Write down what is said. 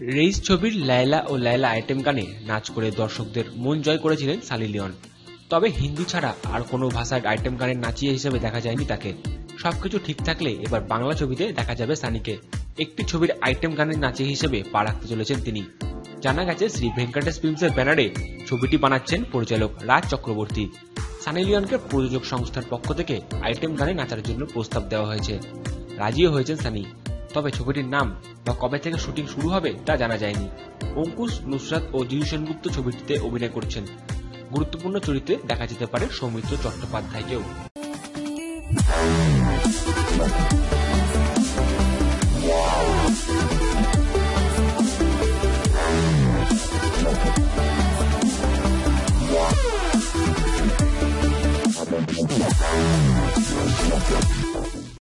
Reis ছবির লায়লা ও Laila item গানে নাচ করে দর্শকদের মন জয় করেছিলেন সানি লিওন। তবে হিন্দি ছাড়া আর কোনো ভাষার আইটেম গানের নাচিয়ে হিসেবে দেখা যায়নি তাকে। সবকিছু ঠিক থাকলে এবার বাংলা ছবিতে দেখা যাবে সানিকে। একটি ছবির আইটেম গানের নাচিয়ে হিসেবে পা রাখতে চলেছেন তিনি। জানা গেছে, শ্রী ভেঙ্কটেশ ফিল্মসের ব্যানারে ছবিটি বানাচ্ছেন পরিচালক রাজ চক্রবর্তী। সানি লিওনকে প্রযোজক সংস্থার পক্ষ থেকে আইটেম গানে নাচার জন্য প্রস্তাব দেওয়া হয়েছে। রাজিও হয়েছেন সানি। তবে ছবিটির নাম বা কবে থেকে শুটিং শুরু হবে তা জানা যায়নি অঙ্কুশ, নুসরাত ও জিয়ু সেনগুপ্ত ছবিটিতে অভিনয় করছেন গুরুত্বপূর্ণ চরিত্রে দেখা যেতে পারে সৌমিত্র চট্টোপাধ্যায়কেও